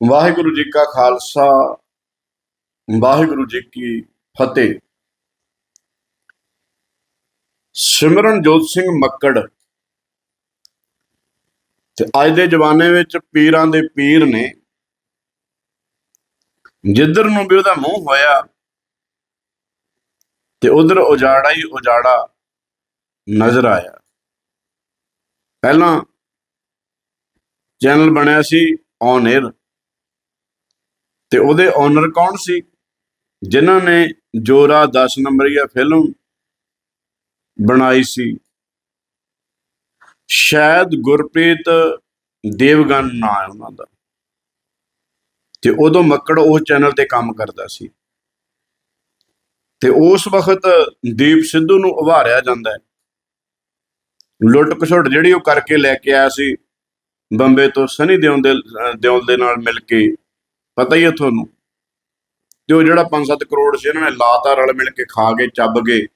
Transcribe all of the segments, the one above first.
ਵਾਹਿਗੁਰੂ ਜੀ ਕਾ ਖਾਲਸਾ, ਵਾਹਿਗੁਰੂ ਜੀ ਕੀ ਫਤਿਹ। ਸਿਮਰਨਜੋਤ ਸਿੰਘ ਮੱਕੜ। ਤੇ ਅੱਜ ਦੇ ਜ਼ਮਾਨੇ ਵਿੱਚ ਪੀਰਾਂ ਦੇ ਪੀਰ ਨੇ, ਜਿੱਧਰ ਨੂੰ ਵੀ ਉਹਦਾ ਮੂੰਹ ਹੋਇਆ, ਤੇ ਉਧਰ ਉਜਾੜਾ ਹੀ ਉਜਾੜਾ ਨਜ਼ਰ ਆਇਆ। ਪਹਿਲਾਂ ਚੈਨਲ ਬਣਿਆ ਸੀ ਔਨ 에ਅਰ ਤੇ ਉਹਦੇ ਓਨਰ ਕੌਣ ਸੀ? ਜਿਨ੍ਹਾਂ ਨੇ ਜੋਰਾ 10 ਨੰਬਰੀਆ ਫਿਲਮ ਬਣਾਈ ਸੀ। ਸ਼ਾਇਦ ਗੁਰਪ੍ਰੀਤ ਦੇਵਗਨ ਨਾਂ ਹੈ ਉਹਨਾਂ ਦਾ। ਤੇ ਉਦੋਂ ਮੱਕੜ ਉਸ ਚੈਨਲ ਤੇ ਕੰਮ ਕਰਦਾ ਸੀ। ਤੇ ਉਸ ਵਕਤ ਦੀਪ ਸਿੱਧੂ ਨੂੰ ਉਭਾਰਿਆ ਜਾਂਦਾ ਹੈ। ਲੁੱਟ ਖਸੁੱਟ ਜਿਹੜੀ ਉਹ ਕਰਕੇ ਲੈ ਕੇ ਆਇਆ ਸੀ ਬੰਬੇ ਤੋਂ ਸਨੀ ਦਿਓਲ ਦੇ ਦਿਓਲ ਦੇ ਨਾਲ ਮਿਲ ਕੇ ਪਤਾ ਹੀ ਹੈ ਤੁਹਾਨੂੰ ਤੇ ਉਹ ਜਿਹੜਾ 5-7 ਕਰੋੜ ਸੀ ਇਹਨਾਂ ਨੇ ਲਾਤਾ, ਰਲ ਮਿਲ ਕੇ ਖਾ ਕੇ ਚੱਬ ਗਏ।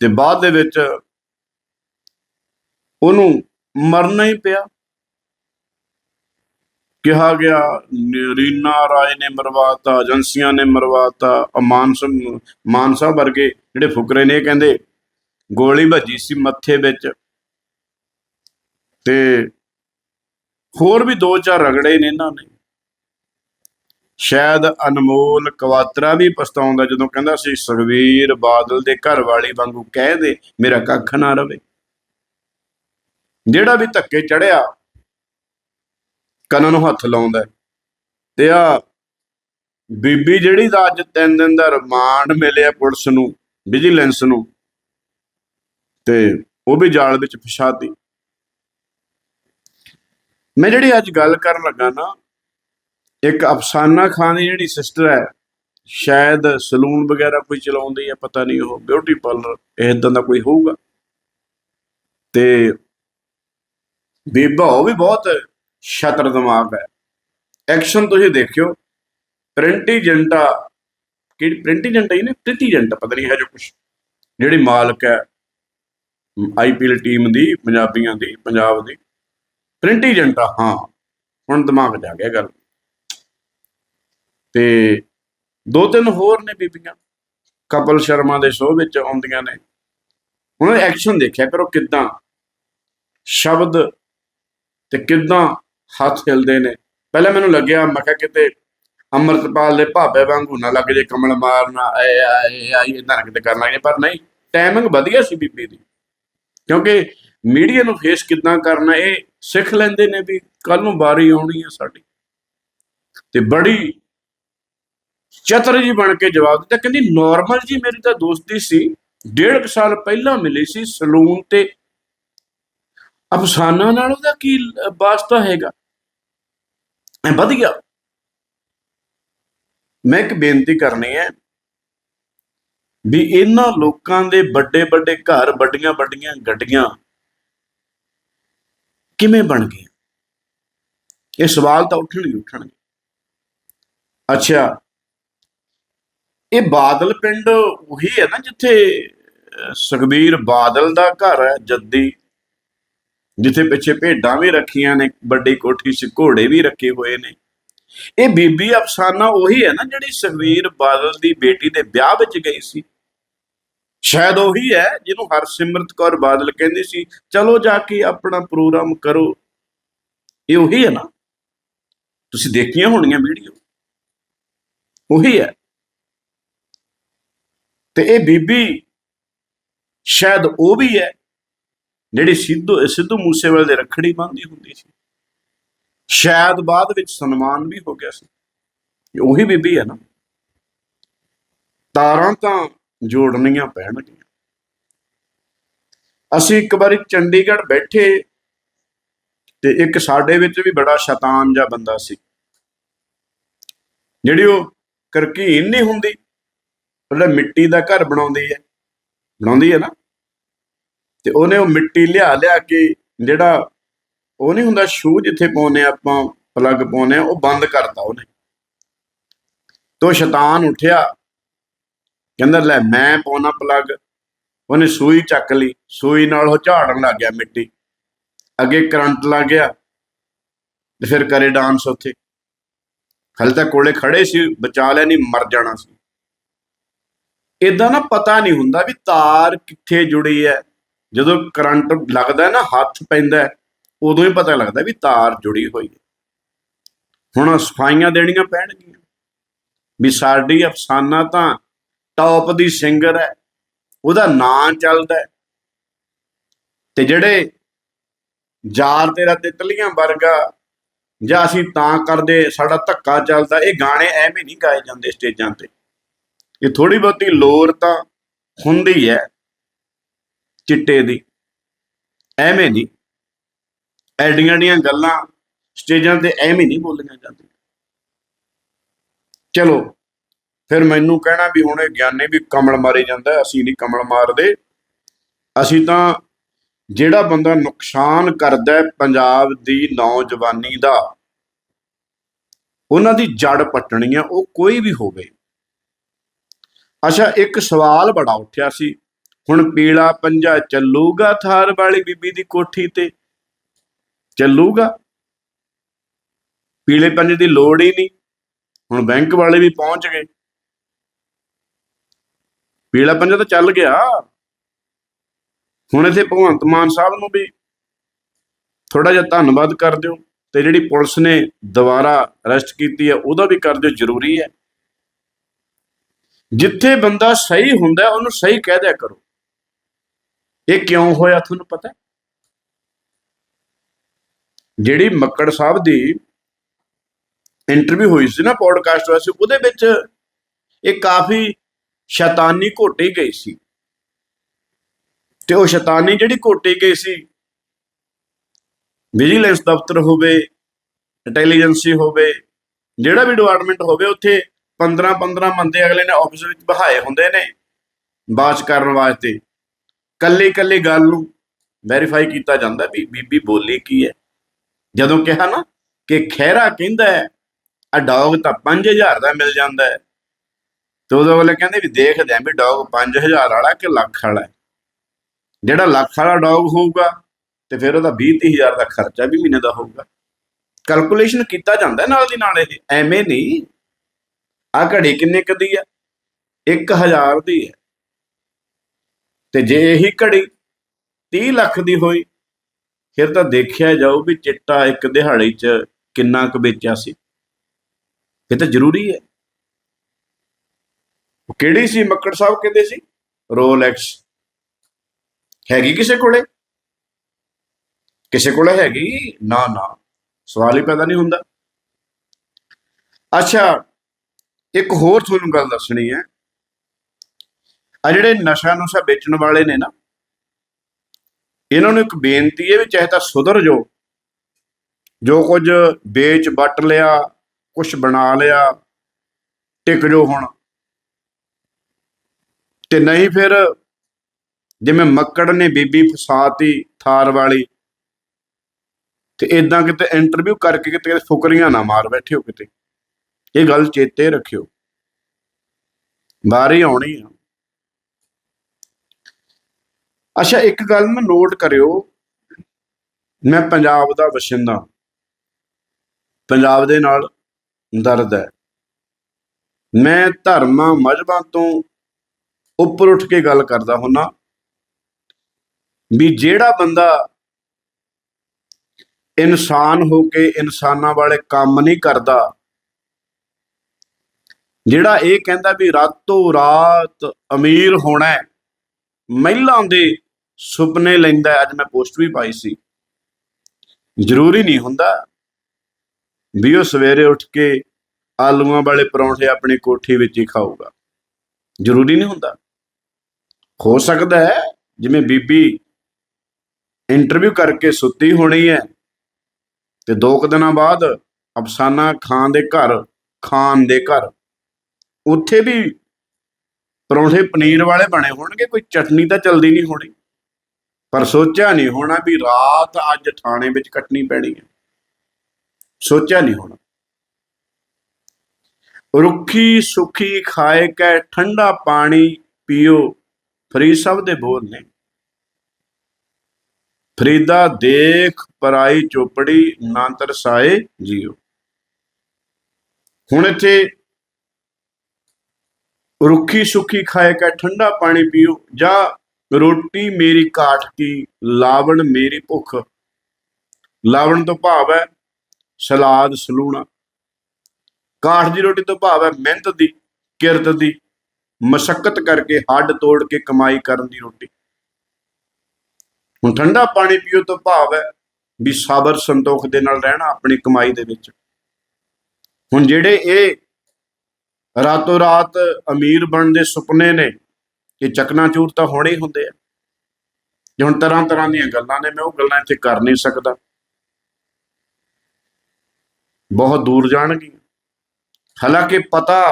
ਤੇ ਬਾਅਦ ਦੇ ਵਿੱਚ ਉਹਨੂੰ ਮਰਨਾ ਹੀ ਪਿਆ। ਕਿਹਾ ਗਿਆ, ਰੀਨਾ ਰਾਏ ਨੇ ਮਰਵਾਤਾ, ਏਜੰਸੀਆਂ ਨੇ ਮਰਵਾਤਾ ਅਮਾਨਸ ਮਾਨਸਾ ਵਰਗੇ ਜਿਹੜੇ ਫੁਕਰੇ ਨੇ, ਇਹ ਕਹਿੰਦੇ ਗੋਲੀ ਵੱਜੀ ਸੀ ਮੱਥੇ ਵਿੱਚ। ਤੇ ਹੋਰ ਵੀ ਦੋ ਚਾਰ ਰਗੜੇ ਨੇ ਇਹਨਾਂ ਨੇ। ਸ਼ਾਇਦ ਅਨਮੋਲ ਕਵਾਤਰਾ ਵੀ ਪਛਤਾਉਂਦਾ ਜਦੋਂ ਕਹਿੰਦਾ ਸੀ ਸੁਖਵੀਰ ਬਾਦਲ ਦੇ ਘਰ ਵਾਲੀ ਵਾਂਗੂ ਕਹਿ ਦੇ, ਮੇਰਾ ਕੱਖ ਨਾ ਰਵੇ। ਜਿਹੜਾ ਵੀ ਧੱਕੇ ਚੜਿਆ, ਕੰਨ ਨੂੰ ਹੱਥ ਲਾਉਂਦਾ ਤੇ ਆ ਬੀਬੀ ਜਿਹੜੀ ਦਾ ਅੱਜ ਤਿੰਨ ਦਿਨ ਦਾ ਰਿਮਾਂਡ ਮਿਲਿਆ ਪੁਲਿਸ ਨੂੰ, ਵਿਜੀਲੈਂਸ ਨੂੰ, ਤੇ ਉਹ ਵੀ ਜਾਲ ਵਿੱਚ ਫਸਾਤੀ ਮੈਂ ਜਿਹੜੀ ਅੱਜ ਗੱਲ ਕਰਨ ਲੱਗਾ ਨਾ ਇੱਕ ਅਫਸਾਨਾ ਖਾਨ ਦੀ ਜਿਹੜੀ ਸਿਸਟਰ ਹੈ, ਸ਼ਾਇਦ ਸਲੂਨ ਵਗੈਰਾ ਕੋਈ ਚਲਾਉਂਦੀ ਹੈ, ਪਤਾ ਨਹੀਂ ਉਹ ਬਿਊਟੀ ਪਾਰਲਰ ਇਦਾਂ ਦਾ ਕੋਈ ਹੋਊਗਾ। ਤੇ ਬੀਬਾ ਉਹ ਵੀ ਬਹੁਤ ਸ਼ਤਰ ਦਿਮਾਗ ਹੈ। ਐਕਸ਼ਨ ਤੁਸੀਂ ਦੇਖਿਓ ਪ੍ਰਿੰਟੀ ਜੰਟਾ ਕਿਹੜੀ ਪ੍ਰਿੰਟੀ ਜੰਟਾ ਹੀ ਨੇ ਪ੍ਰਿੰਟੀ ਜੰਟਾ ਪਤਾ ਨਹੀਂ ਹੈ ਜੋ ਕੁਛ, ਜਿਹੜੀ ਮਾਲਕ ਹੈ ਆਈਪੀਐਲ ਟੀਮ ਦੀ, ਪੰਜਾਬੀਆਂ ਦੀ, ਪੰਜਾਬ ਦੀ ਪ੍ਰਿੰਟੀ ਜੰਟਾ ਹਾਂ, ਹੁਣ ਦਿਮਾਗ ਜਾ ਗਿਆ ਗੱਲ। ਤੇ ਦੋ ਤਿੰਨ ਹੋਰ ਨੇ ਬੀਬੀਆਂ, ਕਪਲ ਸ਼ਰਮਾ ਦੇ ਸ਼ੋਅ ਵਿੱਚ ਆਉਂਦੀਆਂ ਨੇ। ਉਹਨਾਂ ਦੇ ਐਕਸ਼ਨ ਦੇਖਿਆ ਕਰੋ ਕਿਦਾਂ ਸ਼ਬਦ ਤੇ ਕਿਦਾਂ ਹੱਥ ਹਿਲਦੇ ਨੇ। ਪਹਿਲਾਂ ਮੈਨੂੰ ਲੱਗਿਆ, ਮੈਂ ਕਿਹਾ ਕਿਤੇ ਅੰਮ੍ਰਿਤਪਾਲ ਦੇ ਭਾਬੇ ਵਾਂਗੂ ਨਾ ਲੱਗ ਜੇ ਕਮਲ ਮਾਰਨਾ, ਆਏ ਆਏ ਆਏ ਇਦਾਂ ਨਾ ਕਿਤੇ ਕਰਨ ਲੱਗੇ ਪਰ ਨਹੀਂ ਟਾਈਮਿੰਗ ਵਧੀਆ ਸੀ ਬੀਬੀ ਦੀ। ਕਿਉਂਕਿ ਮੀਡੀਆ ਨੂੰ ਫੇਸ ਕਿਦਾਂ ਕਰਨਾ, ਇਹ ਸਿੱਖ ਲੈਂਦੇ ਨੇ ਵੀ ਕੱਲ ਨੂੰ ਵਾਰੀ ਆਉਣੀ ਹੈ ਸਾਡੀ। ਤੇ ਬੜੀ ਚਤਰ ਜੀ ਬਣ ਕੇ ਜਵਾਬ ਦਿੱਤਾ। ਕਹਿੰਦੀ ਨਾਰਮਲ ਜੀ ਮੇਰੀ ਤਾਂ ਦੋਸਤੀ ਸੀ, ਡੇਢ ਕੁ ਸਾਲ ਪਹਿਲਾਂ ਮਿਲੀ ਸੀ ਸਲੂਨ ਤੇ। ਅਫਸਾਨਾ ਨਾਲ ਉਹਦਾ ਕੀ ਵਾਸਤਾ ਹੈਗਾ? ਐ ਵਧੀਆ ਮੈਂ ਇੱਕ ਬੇਨਤੀ ਕਰਨੀ ਹੈ ਵੀ ਇਹਨਾਂ ਲੋਕਾਂ ਦੇ ਵੱਡੇ ਵੱਡੇ ਘਰ, ਵੱਡੀਆਂ ਵੱਡੀਆਂ ਗੱਡੀਆਂ ਕਿਵੇਂ ਬਣ ਗਈਆਂ? ਇਹ ਸਵਾਲ ਤਾਂ ਉੱਠਣਗੇ ਉੱਠਣਗੇ। ਅੱਛਾ ਇਹ ਬਾਦਲ ਪਿੰਡ ਉਹੀ ਹੈ ਨਾ ਜਿੱਥੇ ਸੁਖਬੀਰ ਬਾਦਲ ਦਾ ਘਰ ਹੈ, ਜੱਦੀ, ਜਿੱਥੇ ਪਿੱਛੇ ਭੇਡਾਂ ਵੀ ਰੱਖੀਆਂ ਨੇ, ਵੱਡੀ ਕੋਠੀ 'ਚ ਘੋੜੇ ਵੀ ਰੱਖੇ ਹੋਏ ਨੇ। ਇਹ ਬੀਬੀ ਅਫਸਾਨਾ ਉਹੀ ਹੈ ਨਾ ਜਿਹੜੀ ਸੁਖਬੀਰ ਬਾਦਲ ਦੀ ਬੇਟੀ ਦੇ ਵਿਆਹ ਵਿੱਚ ਗਈ ਸੀ। ਸ਼ਾਇਦ ਉਹੀ ਹੈ ਜਿਹਨੂੰ ਹਰਸਿਮਰਤ ਕੌਰ ਬਾਦਲ ਕਹਿੰਦੀ ਸੀ, ਚਲੋ ਜਾ ਕੇ ਆਪਣਾ ਪ੍ਰੋਗਰਾਮ ਕਰੋ। ਇਹ ਉਹੀ ਹੈ ਨਾ। ਤੁਸੀਂ ਦੇਖੀਆਂ ਹੋਣੀਆਂ ਵੀਡੀਓ। ਉਹੀ ਹੈ। ਤੇ ਇਹ ਬੀਬੀ ਸ਼ਾਇਦ ਉਹ ਵੀ ਹੈ ਜਿਹੜੀ ਸਿੱਧੂ ਸਿੱਧੂ ਮੂਸੇਵਾਲੇ ਦੇ ਰੱਖੜੀ ਬੰਨ੍ਹਦੀ ਹੁੰਦੀ ਸੀ। ਸ਼ਾਇਦ ਬਾਅਦ ਵਿੱਚ ਸਨਮਾਨ ਵੀ ਹੋ ਗਿਆ ਸੀ। ਉਹੀ ਬੀਬੀ ਹੈ ਨਾ। ਤਾਰਾਂ ਤਾਂ ਜੋੜਨੀਆਂ ਪੈਣਗੀਆਂ। ਅਸੀਂ ਇੱਕ ਵਾਰੀ ਚੰਡੀਗੜ੍ਹ ਬੈਠੇ ਤੇ ਇੱਕ ਸਾਡੇ ਵਿੱਚ ਵੀ ਬੜਾ ਸ਼ੈਤਾਨ ਜਿਹਾ ਬੰਦਾ ਸੀ। ਜਿਹੜੀ ਉਹ ਕਰਕੀਨ ਨਹੀਂ ਹੁੰਦੀ। ਉਹਦਾ ਮਿੱਟੀ ਦਾ ਘਰ ਬਣਾਉਂਦੀ ਹੈ। ਬਣਾਉਂਦੀ ਹੈ ਨਾ? ਤੇ ਉਹਨੇ ਉਹ ਮਿੱਟੀ ਲਿਆ ਲਿਆ ਕੇ ਜਿਹੜਾ ਉਹ ਨਹੀਂ ਹੁੰਦਾ ਸ਼ੂ ਜਿੱਥੇ ਪਾਉਨੇ ਆਪਾਂ, ਪਲੱਗ ਪਾਉਨੇ ਆ ਉਹ ਬੰਦ ਕਰਤਾ ਉਹਨੇ। ਤੋ ਸ਼ੈਤਾਨ ਉੱਠਿਆ, ਕਹਿੰਦਾ, ਲੈ, ਮੈਂ ਪਾਉਣਾ ਪਲੱਗ। ਉਹਨੇ ਸੂਈ ਚੱਕ ਲਈ, ਸੂਈ ਨਾਲ ਉਹ ਝਾੜਨ ਲੱਗ ਗਿਆ ਮਿੱਟੀ। ਅੱਗੇ ਕਰੰਟ ਲੱਗ ਗਿਆ, ਤੇ ਫਿਰ ਕਰੇ ਡਾਂਸ ਉੱਥੇ। ਹਲੇ ਤਾਂ ਕੋਲੇ ਖੜੇ ਸੀ, ਬਚਾ ਲਿਆ ਨਹੀਂ, ਮਰ ਜਾਣਾ ਸੀ। ਇਦਾਂ ਨਾ ਪਤਾ ਨਹੀਂ ਹੁੰਦਾ ਵੀ ਤਾਰ ਕਿੱਥੇ ਜੁੜੀ ਹੈ। ਜਦੋਂ ਕਰੰਟ ਲੱਗਦਾ ਨਾ, ਹੱਥ ਪੈਂਦਾ ਉਦੋਂ ਹੀ ਪਤਾ ਲੱਗਦਾ ਵੀ ਤਾਰ ਜੁੜੀ ਹੋਈ ਹੈ। ਹੁਣ ਸਫਾਈਆਂ ਦੇਣੀਆਂ ਪੈਣਗੀਆਂ। ਵੀ ਸਾਡੀ ਅਫਸਾਨਾ ਤਾਂ ਟੌਪ ਦੀ ਸਿੰਗਰ ਹੈ, ਉਹਦਾ ਨਾਂ ਚੱਲਦਾ ਤੇ ਜਿਹੜੇ ਯਾਰ ਤੇਰਾ ਤਿਤਲੀਆਂ ਵਰਗਾ, ਜਾਂ ਅਸੀਂ ਤਾਂ ਕਰਦੇ ਸਾਡਾ ਧੱਕਾ ਚੱਲਦਾ, ਇਹ ਗਾਣੇ ਐਵੇਂ ਨਹੀਂ ਗਾਏ ਜਾਂਦੇ ਸਟੇਜਾਂ ਤੇ। ਇਹ ਥੋੜੀ ਬਹੁਤੀ ਲੋਰ ਤਾਂ ਹੁੰਦੀ ਹੈ ਚਿੱਟੇ ਦੀ। ਐਵੇਂ ਨਹੀਂ। ਐਡੀਆਂ ਡੀਆਂ ਗੱਲਾਂ ਸਟੇਜਾਂ ਤੇ ਐਵੇਂ ਨਹੀਂ ਬੋਲੀਆਂ ਜਾਂਦੀਆਂ। ਚਲੋ, ਫਿਰ ਮੈਨੂੰ ਕਹਿਣਾ ਵੀ ਹੁਣ ਇਹ ਗਿਆਨੀ ਵੀ ਕਮਲ ਮਾਰੀ ਜਾਂਦਾ, ਅਸੀਂ ਨਹੀਂ ਕਮਲ ਮਾਰਦੇ। ਅਸੀਂ ਤਾਂ ਜਿਹੜਾ ਬੰਦਾ ਨੁਕਸਾਨ ਕਰਦਾ ਹੈ ਪੰਜਾਬ ਦੀ ਨੌਜਵਾਨੀ ਦਾ, ਉਹਨਾਂ ਦੀ ਜੜ ਪੱਟਣੀ ਆ, ਉਹ ਕੋਈ ਵੀ ਹੋਵੇ। ਅੱਛਾ, ਇੱਕ ਸਵਾਲ ਬੜਾ ਉੱਠਿਆ ਸੀ। ਹੁਣ ਪੀਲਾ ਪੰਜਾ ਚੱਲੂਗਾ ਥਾਰ ਵਾਲੀ ਬੀਬੀ ਦੀ ਕੋਠੀ ਤੇ। ਚੱਲੂਗਾ। ਪੀਲੇ ਪੰਜੇ ਦੀ ਲੋੜ ਹੀ ਨਹੀਂ। ਹੁਣ ਬੈਂਕ ਵਾਲੇ ਵੀ ਪਹੁੰਚ ਗਏ। ਪੀਲਾ ਪੰਜਾ ਤਾਂ ਚੱਲ ਗਿਆ। ਹੁਣ ਇਥੇ ਭਗਵੰਤ ਮਾਨ ਸਾਹਿਬ ਨੂੰ ਵੀ ਥੋੜਾ ਜਿਹਾ ਧੰਨਵਾਦ ਕਰ ਦਿਓ ਤੇ ਜਿਹੜੀ ਪੁਲਿਸ ਨੇ ਦੁਬਾਰਾ ਅਰੈਸਟ ਕੀਤੀ ਹੈ, ਉਹਦਾ ਵੀ ਕਰ ਦਿਓ, ਜ਼ਰੂਰੀ ਹੈ। ਜਿੱਥੇ ਬੰਦਾ ਸਹੀ ਹੁੰਦਾ ਉਹਨੂੰ ਸਹੀ ਕਹਿ ਦਿਆ ਕਰੋ। ਇਹ ਕਿਉਂ ਹੋਇਆ ਤੁਹਾਨੂੰ ਪਤਾ ਜਿਹੜੀ ਮੱਕੜ ਸਾਹਿਬ ਦੀ ਇੰਟਰਵਿਊ ਹੋਈ ਸੀ ਨਾ ਪੋਡਕਾਸਟ ਹੋਇਆ ਸੀ ਉਹਦੇ ਵਿੱਚ ਇਹ ਕਾਫੀ ਸ਼ੈਤਾਨੀ ਘੋਟੀ ਗਈ ਸੀ। ਤੇ ਉਹ ਸ਼ੈਤਾਨੀ ਜਿਹੜੀ ਘੋਟੀ ਗਈ ਸੀ ਵਿਜੀਲੈਂਸ ਦਫ਼ਤਰ ਹੋਵੇ ਇੰਟੈਲੀਜੈਂਸੀ ਹੋਵੇ, ਜਿਹੜਾ ਵੀ ਡਿਪਾਰਟਮੈਂਟ ਹੋਵੇ, ਉੱਥੇ 15 15 ਬੰਦੇ ਅਗਲੇ ਨੇ ਆਫਿਸ ਵਿੱਚ ਬਹਾਏ ਹੁੰਦੇ ਨੇ ਬਾਤ ਕਰਨ ਵਾਸਤੇ। ਕੱਲੀ ਕੱਲੀ ਗੱਲ ਨੂੰ ਵੈਰੀਫਾਈ ਕੀਤਾ ਜਾਂਦਾ ਵੀ ਬੀਬੀ ਬੋਲੀ ਕੀ ਹੈ। ਜਦੋਂ ਕਿਹਾ ਨਾ ਕਿ ਖਹਿਰਾ ਕਹਿੰਦਾ ਹੈ, ਆ ਡੌਗ ਤਾਂ 5000 ਦਾ ਮਿਲ ਜਾਂਦਾ ਹੈ। ਤੇ ਉਦੋਂ ਅਗਲੇ ਕਹਿੰਦੇ ਵੀ ਦੇਖਦੇ ਆਂ ਵੀ ਡੌਗ 5000 ਵਾਲਾ ਕਿ ਲੱਖ ਵਾਲਾ ਜਿਹੜਾ ਲੱਖ ਵਾਲਾ ਡੌਗ ਹੋਊਗਾ ਤੇ ਫਿਰ ਉਹਦਾ 20000 ਦਾ ਖਰਚਾ ਵੀ ਮਹੀਨੇ ਦਾ ਹੋਊਗਾ। ਕੈਲਕੂਲੇਸ਼ਨ ਕੀਤਾ ਜਾਂਦਾ ਨਾਲ ਦੀ ਨਾਲ ਇਹ, ਐਵੇਂ ਨਹੀਂ। ਆ ਘੜੀ ਕਿੰਨੇ ਕੁ ਦੀ ਆ? 1000 ਦੀ ਹੈ। ਤੇ ਜੇ ਇਹੀ ਘੜੀ 30 ਲੱਖ ਦੀ ਹੋਈ, ਫਿਰ ਤਾਂ ਦੇਖਿਆ ਜਾਊ ਵੀ ਚਿੱਟਾ ਇੱਕ ਦਿਹਾੜੀ 'ਚ ਕਿੰਨਾ ਕੁ ਵੇਚਿਆ ਸੀ। ਇਹ ਤਾਂ ਜ਼ਰੂਰੀ ਹੈ। ਉਹ ਕਿਹੜੀ ਸੀ? ਮੱਕੜ ਸਾਹਿਬ ਕਹਿੰਦੇ ਸੀ, ਰੋਲੈਕਸ। ਹੈਗੀ ਕਿਸੇ ਕੋਲੇ? ਕਿਸੇ ਕੋਲੇ ਹੈਗੀ? ਨਾ ਨਾ। ਸਵਾਲ ਹੀ ਪੈਦਾ ਨਹੀਂ ਹੁੰਦਾ। ਅੱਛਾ ਇੱਕ ਹੋਰ ਤੁਹਾਨੂੰ ਗੱਲ ਦੱਸਣੀ ਹੈ। ਆ ਜਿਹੜੇ ਨਸ਼ਾ ਨੁਸ਼ਾ ਵੇਚਣ ਵਾਲੇ ਨੇ ਨਾ, ਇਹਨਾਂ ਨੂੰ ਇੱਕ ਬੇਨਤੀ ਹੈ ਵੀ ਚਾਹੇ ਤਾਂ ਸੁਧਰ ਜੋ ਜੋ ਕੁਝ ਵੇਚ ਵੱਟ ਲਿਆ ਕੁਝ ਬਣਾ ਲਿਆ, ਟਿਕ ਜੋ ਹੁਣ। ਤੇ ਨਹੀਂ ਫਿਰ ਜਿਵੇਂ ਮੱਕੜ ਨੇ ਬੀਬੀ ਫਸਾਤੀ ਥਾਰ ਵਾਲੀ, ਤੇ ਇਦਾਂ ਕਿਤੇ ਇੰਟਰਵਿਊ ਕਰਕੇ ਕਿਤੇ ਫੁਕਰੀਆਂ ਨਾ ਮਾਰ ਬੈਠੇ ਹੋ ਕਿਤੇ। ਇਹ ਗੱਲ ਚੇਤੇ ਰੱਖਿਓ। ਬਾਰੀ ਆਉਣੀ ਆ। ਅੱਛਾ, ਇੱਕ ਗੱਲ ਨੂੰ ਨੋਟ ਕਰਿਓ। ਮੈਂ ਪੰਜਾਬ ਦਾ ਵਸਿੰਦਾ। ਪੰਜਾਬ ਦੇ ਨਾਲ ਦਰਦ ਹੈ। ਮੈਂ ਧਰਮਾਂ, ਮਜ਼ਹਬਾਂ ਤੋਂ ਉੱਪਰ ਉੱਠ ਕੇ ਗੱਲ ਕਰਦਾ ਹੁੰਨਾ। ਵੀ ਜਿਹੜਾ ਬੰਦਾ ਇਨਸਾਨ ਹੋ ਕੇ ਇਨਸਾਨਾਂ ਵਾਲੇ ਕੰਮ ਨਹੀਂ ਕਰਦਾ ਜਿਹੜਾ ਇਹ ਕਹਿੰਦਾ ਵੀ ਰਾਤੋਂ ਰਾਤ ਅਮੀਰ ਹੋਣਾ ਹੈ, ਮਹਿਲਾਂ ਦੇ ਸੁਪਨੇ ਲੈਂਦਾ ਅੱਜ ਮੈਂ ਪੋਸਟ ਵੀ ਪਾਈ ਸੀ। ਜ਼ਰੂਰੀ ਨਹੀਂ ਹੁੰਦਾ ਵੀ ਉਹ ਸਵੇਰੇ ਉੱਠ ਕੇ ਆਲੂਆਂ ਵਾਲੇ ਪਰੌਂਠੇ ਆਪਣੀ ਕੋਠੀ ਵਿੱਚ ਹੀ ਖਾਊਗਾ। ਜ਼ਰੂਰੀ ਨਹੀਂ ਹੁੰਦਾ। ਹੋ ਸਕਦਾ ਹੈ ਜਿਵੇਂ ਬੀਬੀ ਇੰਟਰਵਿਊ ਕਰਕੇ ਸੁੱਤੀ ਹੋਣੀ ਹੈ ਤੇ ਦੋ ਕੁ ਦਿਨਾਂ ਬਾਅਦ ਅਫਸਾਨਾ ਖਾਨ ਦੇ ਘਰ ਖਾਨ ਦੇ ਘਰ ਉੱਥੇ ਵੀ ਪਰੌਂਠੇ ਪਨੀਰ ਵਾਲੇ ਬਣੇ ਹੋਣਗੇ, ਕੋਈ ਚਟਨੀ ਤਾਂ ਚਲਦੀ ਨਹੀਂ ਹੋਣੀ। ਪਰ ਸੋਚਿਆ ਨਹੀਂ ਹੋਣਾ ਵੀ ਰਾਤ ਅੱਜ ਥਾਣੇ ਵਿੱਚ ਕੱਟਣੀ ਪੈਣੀ ਹੈ। ਸੋਚਿਆ ਨਹੀਂ ਹੋਣਾ। ਰੁੱਖੀ ਸੁਖੀ ਖਾਏ ਕੈ ਠੰਡਾ ਪਾਣੀ ਪੀਓ, ਫਰੀਦ ਸਾਹਿਬ ਦੇ ਬੋਲ ਨੇ। ਫਰੀਦਾ ਦੇਖ ਪਰਾਈ ਚੋਪੜੀ ਨਾ ਤਰਸਾਏ ਜੀਓ। ਹੁਣ ਇੱਥੇ ਰੁੱਖੀ ਸੁੱਖੀ ਖਾਏ ਕਾ ਠੰਡਾ ਪਾਣੀ ਪੀਓ, ਜਾਂ ਰੋਟੀ ਮੇਰੀ ਕਾਠ ਕੀ, ਲਾਵਣ ਮੇਰੀ ਭੁੱਖ। ਲਾਵਣ ਤੋਂ ਭਾਵ ਹੈ ਸਲਾਦ, ਸਲੂਣਾ। ਕਾਠ ਦੀ ਰੋਟੀ ਤੋਂ ਭਾਵ ਹੈ ਮਿਹਨਤ ਦੀ, ਕਿਰਤ ਦੀ, ਮਸ਼ੱਕਤ ਕਰਕੇ ਹੱਡ ਤੋੜ ਕੇ ਕਮਾਈ ਕਰਨ ਦੀ ਰੋਟੀ। ਹੁਣ ਠੰਡਾ ਪਾਣੀ ਪੀਓ ਤੋਂ ਭਾਵ ਹੈ ਵੀ ਸਾਬਰ ਸੰਤੋਖ ਦੇ ਨਾਲ ਰਹਿਣਾ ਆਪਣੀ ਕਮਾਈ ਦੇ ਵਿੱਚ। ਹੁਣ ਜਿਹੜੇ ਇਹ ਰਾਤੋਂ ਰਾਤ ਅਮੀਰ ਬਣਨ ਦੇ ਸੁਪਨੇ ਨੇ ਇਹ ਚਕਨਾਚੂਰ ਤਾਂ ਹੋਣੇ ਹੀ ਹੁੰਦੇ ਆ। ਜੇ ਹੁਣ ਤਰ੍ਹਾਂ ਤਰ੍ਹਾਂ ਦੀਆਂ ਗੱਲਾਂ ਨੇ, ਮੈਂ ਉਹ ਗੱਲਾਂ ਇੱਥੇ ਕਰ ਨਹੀਂ ਸਕਦਾ। ਬਹੁਤ ਦੂਰ ਜਾਣਗੀਆਂ। ਹਾਲਾਂਕਿ ਪਤਾ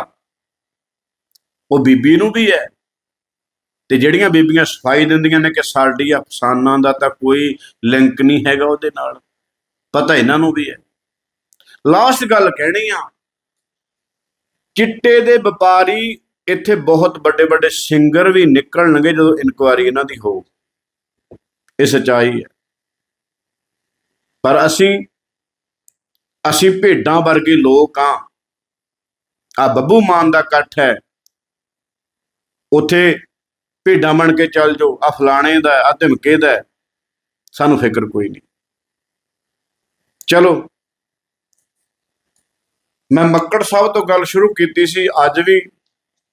ਉਹ ਬੀਬੀ ਨੂੰ ਵੀ ਹੈ ਤੇ ਜਿਹੜੀਆਂ ਬੀਬੀਆਂ ਸਫ਼ਾਈ ਦਿੰਦੀਆਂ ਨੇ ਕਿ ਸਾਡੀ ਅਫਸਾਨਾਂ ਦਾ ਤਾਂ ਕੋਈ ਲਿੰਕ ਨਹੀਂ ਹੈਗਾ ਉਹਦੇ ਨਾਲ, ਪਤਾ ਇਹਨਾਂ ਨੂੰ ਵੀ ਹੈ। ਲਾਸਟ ਗੱਲ ਕਹਿਣੀ ਆ ਚਿੱਟੇ ਦੇ ਵਪਾਰੀ ਇੱਥੇ ਬਹੁਤ ਵੱਡੇ ਵੱਡੇ ਸਿੰਗਰ ਵੀ ਨਿਕਲਣਗੇ ਜਦੋਂ ਇਨਕੁਆਰੀ ਇਹਨਾਂ ਦੀ ਹੋ ਇਹ ਸਚਾਈ ਹੈ। ਪਰ ਅਸੀਂ ਅਸੀਂ ਭੇਡਾਂ ਵਰਗੇ ਲੋਕ ਆ ਆ ਬੱਬੂ ਮਾਨ ਦਾ ਇਕੱਠ ਹੈ। ਉਥੇ ਭੇਡਾਂ ਬਣ ਕੇ ਚੱਲ ਜਾਓ। ਆ ਫਲਾਣੇ ਦਾ ਆ ਧਮਕੇ ਦਾ ਸਾਨੂੰ ਫਿਕਰ ਕੋਈ ਨਹੀਂ। ਚਲੋ ਮੈਂ ਮੱਕੜ ਸਾਹਿਬ ਤੋਂ ਗੱਲ ਸ਼ੁਰੂ ਕੀਤੀ ਸੀ, ਅੱਜ ਵੀ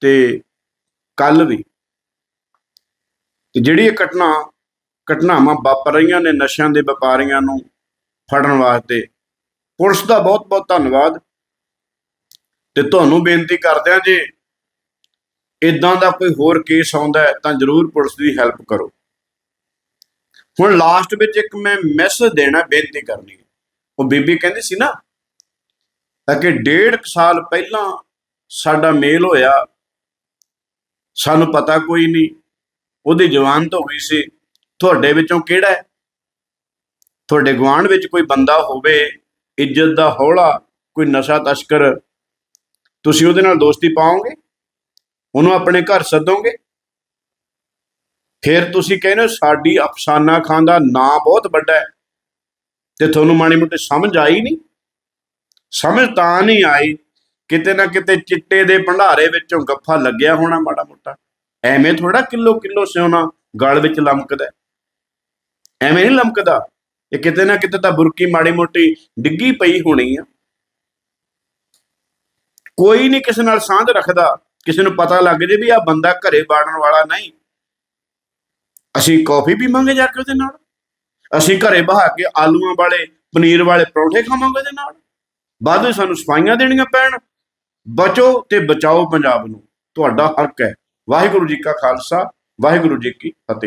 ਤੇ ਕੱਲ ਵੀ। ਤੇ ਜਿਹੜੀ ਇਹ ਘਟਨਾ, ਘਟਨਾਵਾਂ ਵਾਪਰ ਰਹੀਆਂ ਨੇ ਨਸ਼ਿਆਂ ਦੇ ਵਪਾਰੀਆਂ ਨੂੰ ਫੜਨ ਵਾਸਤੇ, ਪੁਲਿਸ ਦਾ ਬਹੁਤ ਬਹੁਤ ਧੰਨਵਾਦ। ਤੇ ਤੁਹਾਨੂੰ ਬੇਨਤੀ ਕਰਦਿਆਂ ਜੇ ਇਦਾਂ ਦਾ ਕੋਈ ਹੋਰ ਕੇਸ ਆਉਂਦਾ ਤਾਂ ਜਰੂਰ ਪੁਲਿਸ ਦੀ ਹੈਲਪ ਕਰੋ। ਹੁਣ ਲਾਸਟ ਵਿੱਚ ਇੱਕ ਮੈਂ ਮੈਸੇਜ ਦੇਣਾ, ਬੇਨਤੀ ਕਰਨੀ ਹੈ। ਉਹ ਬੀਬੀ ਕਹਿੰਦੀ ਸੀ ਨਾ ਤਾਂ ਕਿ ਡੇਢ ਕੁ ਸਾਲ ਪਹਿਲਾਂ ਸਾਡਾ ਮੇਲ ਹੋਇਆ, ਸਾਨੂੰ ਪਤਾ ਕੋਈ ਨਹੀਂ, ਉਹਦੀ ਜਵਾਨ ਤਾਂ ਹੋਈ ਸੀ, ਤੁਹਾਡੇ ਵਿੱਚੋਂ ਕਿਹੜਾ ਹੈ? ਤੁਹਾਡੇ ਗੁਆਂਢ ਵਿੱਚ ਕੋਈ ਬੰਦਾ ਹੋਵੇ, ਇੱਜ਼ਤ ਦਾ ਹੌਲਾ, ਕੋਈ ਨਸ਼ਾ ਤਸਕਰ, ਤੁਸੀਂ ਉਹਦੇ ਨਾਲ ਦੋਸਤੀ ਪਾਓਗੇ? ਉਹਨੂੰ ਆਪਣੇ ਘਰ ਸੱਦੋਗੇ? ਫਿਰ ਤੁਸੀਂ ਕਹਿੰਦੇ ਹੋ, ਸਾਡੀ ਅਫਸਾਨਾ ਖਾਨ ਦਾ ਨਾਂ ਬਹੁਤ ਵੱਡਾ ਹੈ, ਤੇ ਤੁਹਾਨੂੰ ਮਾੜੀ ਮੋਟੀ ਸਮਝ ਆਈ ਨਹੀਂ? ਸਮਝ ਤਾਂ ਨਹੀਂ ਆਈ। ਕਿਤੇ ਨਾ ਕਿਤੇ ਚਿੱਟੇ ਦੇ ਭੰਡਾਰੇ ਵਿੱਚੋਂ ਗੱਫਾ ਲੱਗਿਆ ਹੋਣਾ ਮਾੜਾ ਮੋਟਾ। ਐਵੇਂ ਥੋੜਾ ਕਿਲੋ ਕਿਲੋ ਸਿਉਣਾ ਗਲ ਵਿੱਚ ਲਮਕਦਾ। ਐਵੇਂ ਨਹੀਂ ਲਮਕਦਾ। ਇਹ ਕਿਤੇ ਨਾ ਕਿਤੇ ਤਾਂ ਬੁਰਕੀ ਮਾੜੀ ਮੋਟੀ ਡਿੱਗੀ ਪਈ ਹੋਣੀ ਆ। ਕੋਈ ਨਹੀਂ ਕਿਸੇ ਨਾਲ ਸਾਂਝ ਰੱਖਦਾ। ਕਿਸੇ ਨੂੰ ਪਤਾ ਲੱਗ ਜੇ ਵੀ ਆ ਬੰਦਾ ਘਰੇ ਬਾੜਨ ਵਾਲਾ ਨਹੀਂ। ਅਸੀਂ ਕਾਫੀ ਪੀਵਾਂਗੇ ਜਾ ਕੇ ਉਹਦੇ ਨਾਲ। ਅਸੀਂ ਘਰੇ ਬਹਾ ਕੇ ਆਲੂਆਂ ਵਾਲੇ, ਪਨੀਰ ਵਾਲੇ ਪਰੌਂਠੇ ਖਾਵਾਂਗੇ ਉਹਦੇ ਨਾਲ। ਬਾਅਦ ਵਿੱਚ ਸਾਨੂੰ ਸਫਾਈਆਂ ਦੇਣੀਆਂ ਪੈਣ, ਬਚੋ ਤੇ ਬਚਾਓ ਪੰਜਾਬ ਨੂੰ। ਤੁਹਾਡਾ ਹੱਕ ਹੈ। ਵਾਹਿਗੁਰੂ ਜੀ ਕਾ ਖਾਲਸਾ, ਵਾਹਿਗੁਰੂ ਜੀ ਕੀ ਫਤਿਹ।